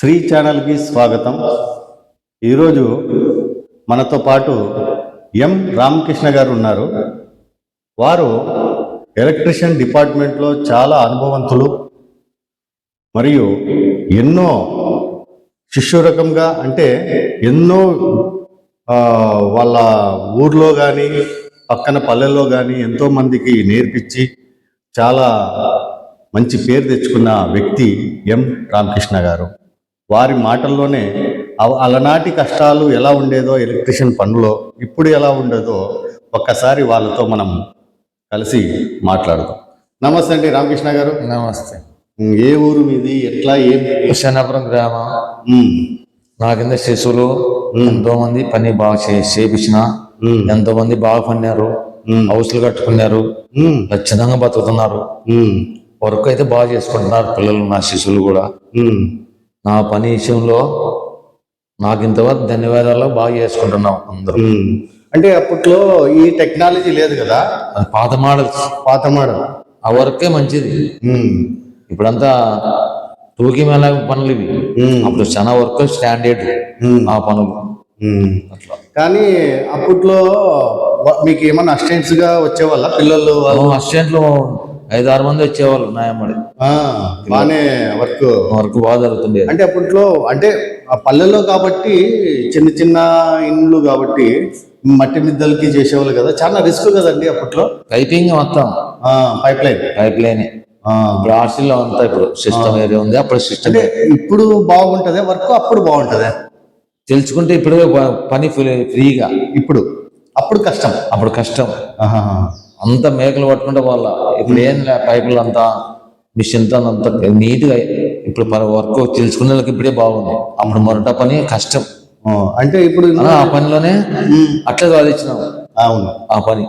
శ్రీ ఛానల్కి స్వాగతం. ఈరోజు మనతో పాటు ఎం రామకృష్ణ గారు ఉన్నారు. వారు ఎలక్ట్రిషియన్ డిపార్ట్మెంట్లో చాలా అనుభవంతులు మరియు ఎన్నో శిష్యురకంగా అంటే ఎన్నో వాళ్ళ ఊర్లో కానీ పక్కన పల్లెల్లో కానీ ఎంతోమందికి నేర్పించి చాలా మంచి పేరు తెచ్చుకున్న వ్యక్తి ఎం రామకృష్ణ గారు. వారి మాటల్లోనే అలనాటి కష్టాలు ఎలా ఉండేదో ఎలక్ట్రిషియన్ పనులో ఇప్పుడు ఎలా ఉండేదో ఒక్కసారి వాళ్ళతో మనం కలిసి మాట్లాడదాం. నమస్తే అండి రామకృష్ణ గారు. నమస్తే. ఏ ఊరు మీది? ఎట్లా ఏం? శనాపురం గ్రామం. నా కింద శిశువులు ఎంతో మంది పని బాగా చే- చేపించిన ఎంతో మంది బాగా పన్నారు. హౌస్లు కట్టుకున్నారు. లక్షణంగా బతుకుతున్నారు. వర్క్ అయితే బాగా చేసుకుంటున్నారు పిల్లలు నా శిశువులు కూడా. నా పని విషయంలో నాకు ఇంతవరకు ధన్యవాదాలు బాగా చేసుకుంటున్నాం అందరూ. అంటే అప్పట్లో ఈ టెక్నాలజీ లేదు కదా? పాత మోడల్స్. పాత మోడల్. ఆ వర్కే మంచిది. ఇప్పుడంతా టూకి మేళ పనులు ఇవి. అప్పుడు చాలా వర్క్ స్టాండర్డ్ ఆ పనులు. అట్లా. కానీ అప్పట్లో మీకు ఏమన్నా అసిస్టెంట్స్గా వచ్చేవాళ్ళ పిల్లలు వాళ్ళు? అసిస్టెంట్లు ఐదు ఆరు మంది వచ్చేవాళ్ళు నాయమ్మడి బాగానే వర్క్. వర్క్ బాగా జరుగుతుండేది అంటే అప్పట్లో అంటే ఆ పల్లెల్లో కాబట్టి చిన్న చిన్న ఇండ్లు కాబట్టి మట్టి మిద్దలకి చేసేవాళ్ళు కదా. చాలా రిస్క్ కదండి అప్పట్లో. పైపింగ్ మొత్తం. Pipeline. Pipeline. ఇప్పుడు అంతా ఇప్పుడు సిస్టమ్ ఏరియా ఉంది అప్పుడు సిస్టమ్ ఇప్పుడు బాగుంటదే వర్క్ అప్పుడు బాగుంటదే? తెలుసుకుంటే ఇప్పుడు పని ఫ్రీ- ఫ్రీగా. ఇప్పుడు. అప్పుడు కష్టం. అప్పుడు కష్టం. అంత మేకలు పట్టుకుంటే వాళ్ళ ఇప్పుడు ఏం లే పైపులు అంతా మిషన్తో అంతా నీట్గా ఇప్పుడు వర్క్ తెలుసుకునే వాళ్ళకి ఇప్పుడే బాగుంది. అప్పుడు మొదట పని కష్టం. అంటే ఇప్పుడు ఆ పనిలోనే అట్లా సాధించినాం. అవును. ఆ పని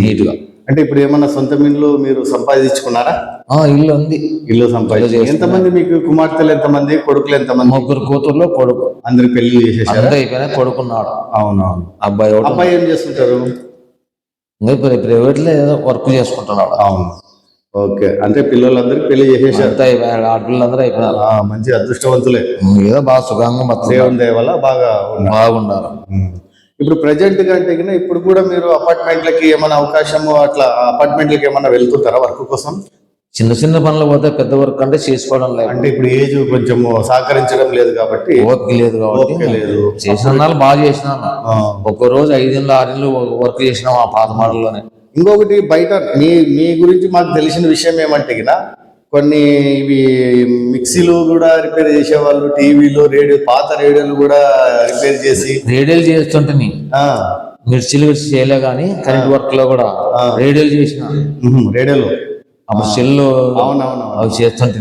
నీట్గా. అంటే ఇప్పుడు ఏమన్నా సొంత ఇల్లు మీరు సంపాదించుకున్నారా? ఆ ఇల్లు ఉంది. ఇల్లు సంపాదించు ఎంతమంది మీకు కుమార్తెలు ఎంతమంది కొడుకులు ఎంతమంది? ముగ్గురు కూతుర్లో కొడుకు. అందరు పెళ్ళి చేసేసారు? అయిపోయినా కొడుకున్నాడు. అవునవును. అబ్బాయి అబ్బాయి ఏం చేస్తుంటారు? ఇంకా ప్ర- ప్రైవేట్లో ఏదో వర్క్ చేసుకుంటున్నాడు అవును. ఓకే. అంటే పిల్లలందరికీ పెళ్ళి చేసేసారు. ఆడపిల్లలందరూ అయిపోయినారు. మంచి అదృష్టవంతులే. ఏదో బాగా సుఖంగా మొత్తం వల్ల బాగా బాగున్నారు. ఇప్పుడు ప్రజెంట్ కంటే ఇప్పుడు కూడా మీరు అపార్ట్మెంట్లకి ఏమైనా అవకాశము అట్లా అపార్ట్మెంట్లకి ఏమైనా వెళ్తుంటారా వర్క్ కోసం? చిన్న చిన్న పనులు పోతే పెద్ద వర్క్ అంటే చేసుకోవడం లేదు. అంటే ఇప్పుడు ఏజ్ కొంచెం సహకరించడం లేదు కాబట్టి ఓపిక లేదు కాబట్టి లేదు. చేసిన బాగా చేసినాను ఆ. ఒక్క రోజు ఐదేళ్ళు ఆరేళ్ళు వర్క్ చేసినాం ఆ పాత మోడల్లోనే. ఇంకొకటి బయట మీ మీ గురించి మాకు తెలిసిన విషయం ఏమంటే గిన కొన్ని ఇవి మిక్సీలు కూడా రిపేర్ చేసేవాళ్ళు టీవీలు రేడియో పాత రేడియోలు కూడా రిపేర్ చేసి. రేడియోలు చేస్తుంటే మిర్చిలు చేయలే కానీ కరెంట్ వర్క్లో కూడా రేడియోలు చేసిన. రేడియోలు. అప్పుడు సెల్ అవునవును అవి చేస్తుంటే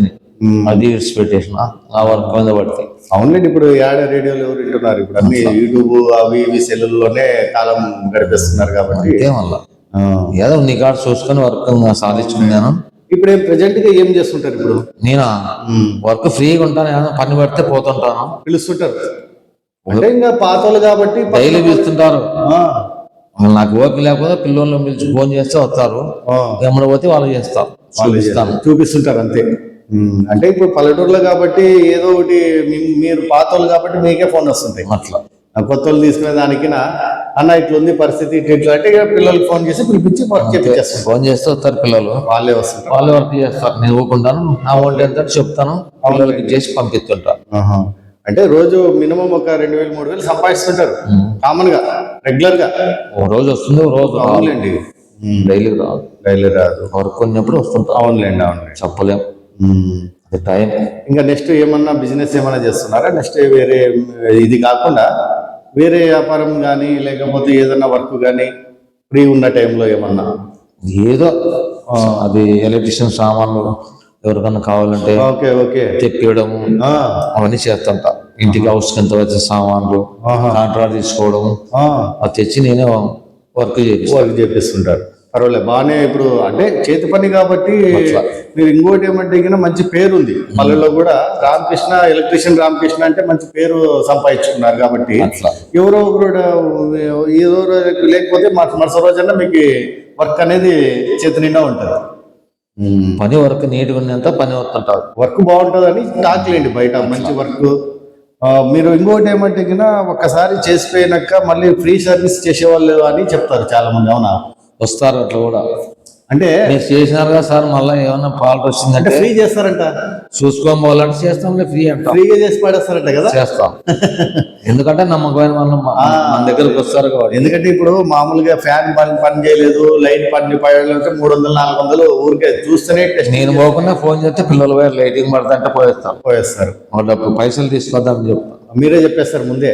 అది విడిచిపెట్టేసిన ఆ వర్క్ మీద పడితే. అవునండి ఇప్పుడు యాడ రేడియోలు ఎవరు వింటున్నారు? ఇప్పుడు అన్ని యూట్యూబ్ అవి ఇవి సెల్లుల్లోనే కాలం గడిపేస్తున్నారు కాబట్టి. మళ్ళా. ఏదో నీ కాడ చూసుకొని వర్క్ సాధించుకున్నాను ఇప్పుడు ఏం ప్రజెంట్గా ఏం చేస్తుంటారు ఇప్పుడు? నేను? వర్క్ ఫ్రీగా ఉంటాను ఏదైనా పని పెడితే పోతుంటాను. పిలుస్తుంటారు. అంటే ఇంకా పాతలు కాబట్టి డైలీ పిలుస్తుంటారు. వాళ్ళు నాకు ఓపిక లేకపోతే పిల్లలు పిలిచి ఫోన్ చేస్తే వస్తారు. ఎమ్మడి పోతే వాళ్ళు చేస్తారు. చూపిస్తాను చూపిస్తుంటారు అంతే. అంటే ఇప్పుడు పల్లెటూరులో కాబట్టి ఏదో ఒకటి మీరు పాతోళ్ళు కాబట్టి మీకే ఫోన్ వస్తుంటాయి. అట్లా. కొత్త వాళ్ళు తీసుకునే దానికి అన్న ఇట్లుంది పరిస్థితి ఇట్లా ఇట్లా అంటే ఇక పిల్లలకి ఫోన్ చేసి పిలిపించి ఫోన్ చేస్తే వస్తారు పిల్లలు. వాళ్ళే వస్తుంటారు. వాళ్ళు వర్క్ చేస్తారు. నేను ఊరుకుంటాను. అమౌంట్ ఎంత అని చెప్తాను. పిల్లలకి చేసి పంపిస్తుంటాను ఆహా. అంటే రోజు మినిమం ఒక రెండు వేలు మూడు వేలు సంపాదిస్తుంటారు. కామన్గా రెగ్యులర్గా. రోజు వస్తుంది రోజు అవునులేండి. డైలీ రాదు. డైలీ రాదు. వర్క్ ఉన్నప్పుడు వస్తుంటాం. అవునులేండి అవునులేండి. చెప్పలేం. టైం ఇంకా నెక్స్ట్ ఏమన్నా బిజినెస్ ఏమన్నా చేస్తున్నారా? నెక్స్ట్ వేరే ఇది కాకుండా వేరే వ్యాపారం కానీ లేకపోతే ఏదన్నా వర్క్ కానీ ఫ్రీ ఉన్న టైంలో ఏమన్నా? ఏదో అది ఎలక్ట్రిషియన్ సామాన్లు ఎవరికన్నా కావాలంటే ఓకే ఓకే. తెప్పియడము ఆ, అవన్నీ చేస్తుంటా ఇంటికి హౌస్ కింద వచ్చే సామాన్లు. కాంట్రాక్ట్ తీసుకోవడం ఆ, అది తెచ్చి నేనే వర్క్ వర్క్ చేపిస్తుంటారు. పర్వాలేదు బాగానే ఇప్పుడు అంటే చేతి పని కాబట్టి మీరు ఇంకోటి ఏమంటే గిన మంచి పేరు ఉంది పల్లెల్లో కూడా రామకృష్ణ ఎలక్ట్రీషియన్ రామకృష్ణ అంటే మంచి పేరు సంపాదించుకున్నారు కాబట్టి ఎవరో ఒకరు ఏదో లేకపోతే మరుస రోజన్నా మీకు వర్క్ అనేది చేతి నిండా ఉంటుంది. పని వరకు నీట్గా ఉన్నంత పని వస్తుంటారు వర్క్ బాగుంటుందని టాక్లేండి బయట మంచి వర్క్. మీరు ఇంకోటి ఏమంటే గిన ఒక్కసారి చేసిపోయినాక మళ్ళీ ఫ్రీ సర్వీస్ చేసేవాళ్ళు అని చెప్తారు చాలా మంది అవునా? వస్తారు అట్లా కూడా. అంటే మీరు చేసినారు కదా సార్ మళ్ళీ ఏమన్నా ఫాల్ట్ అంటే వచ్చిందంటే ఫ్రీ చేస్తారంట. చూసుకోని పోవాలంటే చేస్తాంలే ఫ్రీ అంటాం. ఫ్రీగా చేసి పడేస్తారంట కదా. చేస్తాం. ఎందుకంటే నమ్మకమైన వాళ్ళు మా- మన దగ్గరకు వస్తారు కాబట్టి. ఎందుకంటే ఇప్పుడు మామూలుగా ఫ్యాన్ పని పని చేయలేదు లైట్ పని పడలేదు మూడు వందలు నాలుగు వందలు ఊరికే చూస్తేనే నేను పోకుండా ఫోన్ చేస్తే పిల్లలు పోయి లైటింగ్ పడదంటే పోయేస్తాం పోయేస్తారు. ఒక డబ్బు పైసలు తీసుకొద్దామని చెప్తాం మీరే చెప్పేస్తారు ముందే.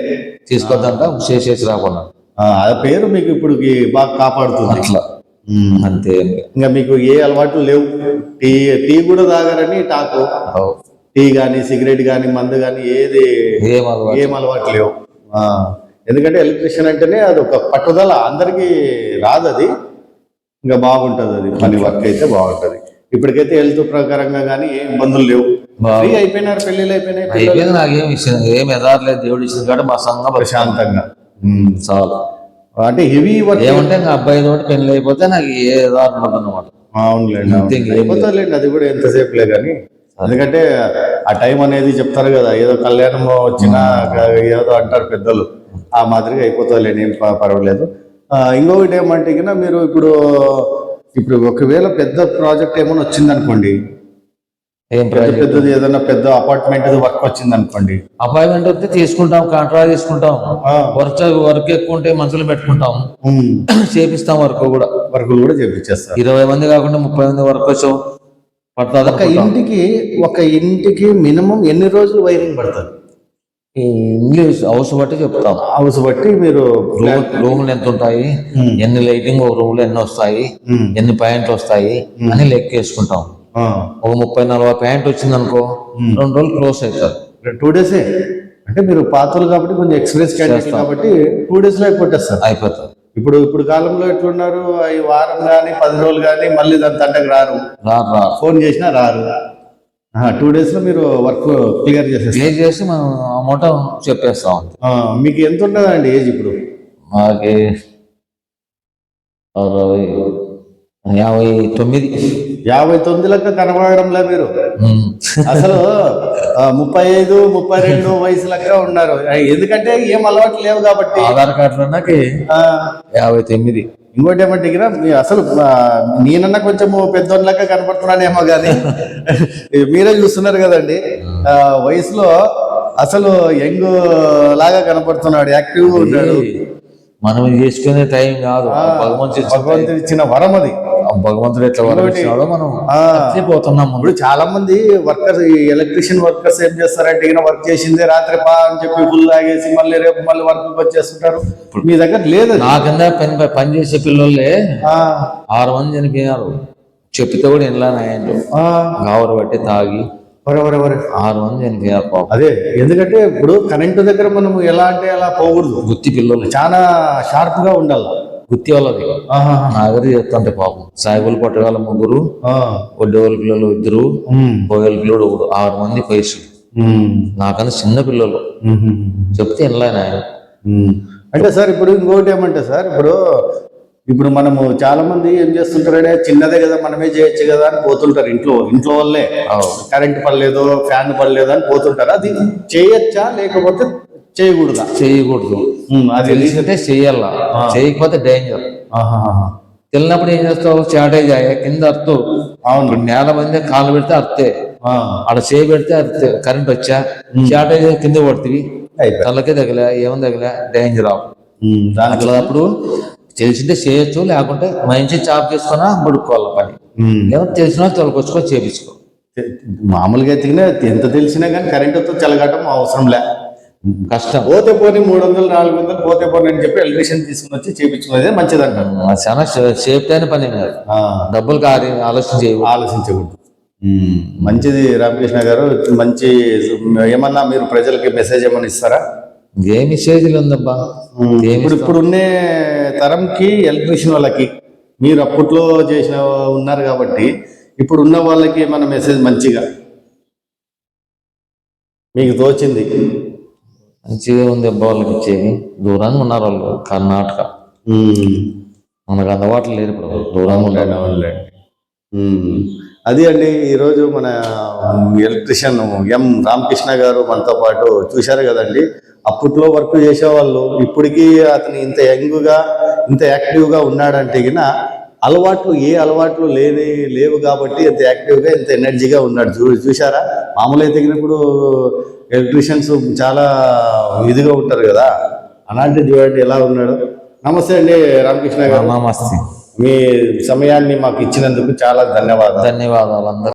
తీసుకొద్దంట చేసేసి రాకుండా. ఆ పేరు మీకు ఇప్పుడు బాగా కాపాడుతుంది. అట్లా. అంతే ఇంకా మీకు ఏ అలవాట్లు లేవు? టీ టీ కూడా తాగారని టాకు. టీ కానీ సిగరెట్ కానీ మందు కానీ ఏది ఏం అలవాటు లేవు. ఎందుకంటే ఎలక్ట్రిషియన్ అంటేనే అది ఒక పట్టుదల. అందరికీ రాదు అది. ఇంకా బాగుంటుంది అది. పని వర్క్ అయితే బాగుంటుంది. ఇప్పటికైతే హెల్త్ ప్రకారంగా కానీ ఏ ఇబ్బందులు లేవు. ఫ్రీ అయిపోయినారు పెళ్ళిళ్ళు అయిపోయినాయి నాకేం ఇచ్చింది ఏం ఎదారలేదు దేవుడు ఇచ్చింది కాబట్టి మా సంఘం ప్రశాంతంగా. చాలు. అంటే హెవీ వర్క్ ఏమంటే ఇంకా అబ్బాయి తోటి పెళ్ళి అయిపోతే నాకు ఏ అనమాట అవునులేండి ఇంకేం లేదు. అయిపోతారులేండి అది కూడా ఎంతసేపులే కానీ. ఎందుకంటే ఆ టైం అనేది చెప్తారు కదా ఏదో కళ్యాణం వచ్చినా ఏదో అంటారు పెద్దలు. ఆ మాదిరిగా అయిపోతారులేండి ఏం పర్వాలేదు. ఇంకొకటి ఏమంటే గిన మీరు ఇప్పుడు ఇప్పుడు ఒకవేళ పెద్ద ప్రాజెక్ట్ ఏమైనా వచ్చింది అనుకోండి ఏం పెద్ద ప్రాజెక్ట్ పెద్దది ఏదైనా పెద్ద అపార్ట్మెంట్ వర్క్ వచ్చింది అనుకోండి అపాయింట్మెంట్ వస్తే తీసుకుంటాం కాంట్రాక్ట్ తీసుకుంటాం. వర్క్ వర్క్ ఎక్కువ ఉంటే మనుషులు పెట్టుకుంటాం. చేపిస్తాం వర్క్ కూడా. వర్కులు కూడా చేపించేస్తారు. ఇరవై మంది కాకుండా ముప్పై మంది వర్క్ వచ్చాం. పడుతుంది ఒక ఇంటికి ఒక ఇంటికి మినిమం ఎన్ని రోజులు వైరింగ్ పడుతుంది? ఈ ఇంగ్లీష్ హౌస్ బట్టి చెప్తాం. హౌస్ బట్టి మీరు రూమ్ రూములు ఎంత ఉంటాయి ఎన్ని లైటింగ్ ఒక రూమ్లో ఎన్ని వస్తాయి ఎన్ని ప్యాంట్లు వస్తాయి? అని లెక్క వేసుకుంటాం. ఒక ముప్పై నలభై ప్యాంట్ వచ్చింది అనుకో రెండు రోజులు క్లోజ్ అవుతారు. టూ డేసే? అంటే మీరు పాతలు కాబట్టి కొంచెం క్యాండిడేట్ కాబట్టి టూ డేస్లో అయిపోతేస్తారు అయిపోతారు ఇప్పుడు ఇప్పుడు కాలంలో ఎట్లున్నారు? ఈ వారం కానీ పది రోజులు కానీ మళ్ళీ దాని తంటకు రారు. రారు ఫోన్ చేసినా రారు. టూ డేస్లో మీరు వర్క్ క్లియర్ చేసేస్తారు. క్లియర్ చేసి మనం అమౌంట్ చెప్పేస్తాం మీకు ఎంత ఉంటుందండి ఏజ్ ఇప్పుడు? మాకి అరవై యాభై తొమ్మిది. యాభై తొమ్మిది లెక్క కనబడడంలే మీరు. ఉమ్. అసలు ముప్పై ఐదు ముప్పై రెండు వయసు లెక్క ఉన్నారు ఎందుకంటే ఏం అలవాటు లేవు కాబట్టి. ఆధార్ కార్డులో నాకు ఆ, యాభై తొమ్మిది. ఇంకోటి ఏమంటే అసలు నేనన్నా కొంచెం పెద్దోళ్ళగా కనపడుతున్నానేమో కానీ మీరే చూస్తున్నారు కదండి. ఆ, వయసులో అసలు యంగ్ లాగా కనపడుతున్నాడు యాక్టివ్ ఉన్నాడు. మనం చేసుకునే టైం కాదు. భగవంతుడు ఇచ్చిన వరం అది. ఆ భగవంతుడు ఎట్లా వరం ఇచ్చినాడో మనం పోతున్నాం ఇప్పుడు చాలా మంది వర్కర్స్ ఎలక్ట్రీషియన్ వర్కర్స్ ఏం చేస్తారంటే ఈయన వర్క్ చేసిందే రాత్రి పా అని చెప్పి ఫుల్ లాగేసి మళ్ళీ రేపు మళ్ళీ వర్క్ వచ్చేస్తుంటారు. మీ దగ్గర లేదు. నా కింద పని పని చేసే పిల్లలే ఆరు మంది చనిపోయినారు. చెప్పితే కూడా ఎలా నాయండు ఆ, గావరు బట్టి తాగి. ఆరు మంది అదే ఎందుకంటే ఇప్పుడు కరెంటు దగ్గర మనం ఎలా అంటే అలా పోకూడదు గుత్తి పిల్లలు చాలా షార్ప్గా ఉండాలి గుత్తి వాళ్ళది ఆహా. నా దగ్గర చెప్తుంటే పాపం సాయిబుల్ పట్టగాల ముగ్గురు. వడ్డేవాళ్ళ పిల్లలు ఇద్దరు. బోయల పిల్లలు ఒకడు ఆరు మంది వయసు ఉమ్. నాకన్నా చిన్న పిల్లలు. చెప్తే ఎలా నాయన ఉమ్. అంటే సార్ ఇప్పుడు ఇంకోటి ఏమంటే సార్ ఇప్పుడు ఇప్పుడు మనము చాలా మంది ఏం చేస్తుంటారంటే చిన్నదే కదా మనమే చేయొచ్చు కదా అని పోతుంటారు ఇంట్లో. ఇంట్లో వాళ్ళే. కరెంట్ పడలేదు ఫ్యాన్ పడలేదు అని పోతుంటారు. అది చేయొచ్చా లేకపోతే చేయకూడదా? చేయకూడదు. అది తెలిసింటే చెయ్యాల చేయకపోతే డేంజర్. తెలినప్పుడు ఏం చేస్తావు? చాటేజ్ అయ్యా కింద అర్థం. అవును. నేల మంది కాలు పెడితే అర్థే. ఆడ చేయి పెడితే అర్థే. కరెంట్ వచ్చా? చాటేజ్ కింద పడుతుంది. తలకే తగిలే ఏమని తగిలే? డేంజర్ అప్పుడు తెలిసింటే చేయొచ్చు లేకుంటే మంచి చాప్ చేసుకున్నా బుడుకోవాలి పని. లేకపోతే తెలిసిన తొలకొచ్చుకో చేపించుకో. మామూలుగా ఎత్తికినా ఎంత తెలిసినా కానీ కరెంటుతో చెలగటం అవసరం లే. కష్టం. పోతే పోని మూడు వందలు నాలుగు వందలు పోతే పోని అని చెప్పి ఎలక్ట్రీషియన్ తీసుకుని వచ్చి చేపించుకునేదే మంచిది అంటారు చాలా సేఫ్టీ అయిన పని కాదు. డబ్బులు కాదు ఆలోచన ఆలోచించకూడదు. మంచిది రామకృష్ణ గారు మంచి ఏమన్నా మీరు ప్రజలకి మెసేజ్ ఏమన్నా ఇస్తారా? ఏ మెసేజ్లు ఉందబ్బా ఏమి ఇప్పుడు ఇప్పుడు ఉండే తరంకి ఎలక్ట్రీషియన్ వాళ్ళకి మీరు అప్పట్లో చేసిన ఉన్నారు కాబట్టి ఇప్పుడు ఉన్న వాళ్ళకి ఏమన్నా మెసేజ్ మంచిగా? మీకు తోచింది? మంచిగా ఉంది అబ్బా వాళ్ళకి ఇచ్చేది. దూరంగా ఉన్నారు వాళ్ళు కర్ణాటక. మనకు అందుబాటులో లేరు ఇప్పుడు దూరంగా. ఉమ్. అది అండి ఈరోజు మన ఎలక్ట్రిషియన్ ఎం రామకృష్ణ గారు మనతో పాటు చూశారు కదండి. అప్పట్లో వర్క్ చేసేవాళ్ళు ఇప్పటికీ అతను ఇంత యంగ్గా ఇంత యాక్టివ్గా ఉన్నాడంటే గిన అలవాట్లు ఏ అలవాట్లు లేని లేవు కాబట్టి ఇంత యాక్టివ్గా ఇంత ఎనర్జీగా ఉన్నాడు. చూ చూసారా మామూలు అయితే ఇప్పుడు ఎలక్ట్రీషియన్స్ చాలా ఇదిగా ఉంటారు కదా. అలాంటి చూడండి ఎలా ఉన్నాడు? నమస్తే అండి రామకృష్ణ గారు. నమస్తే. మీ సమయాన్ని మాకు ఇచ్చినందుకు చాలా ధన్యవాదాలు. ధన్యవాదాలు అందరూ.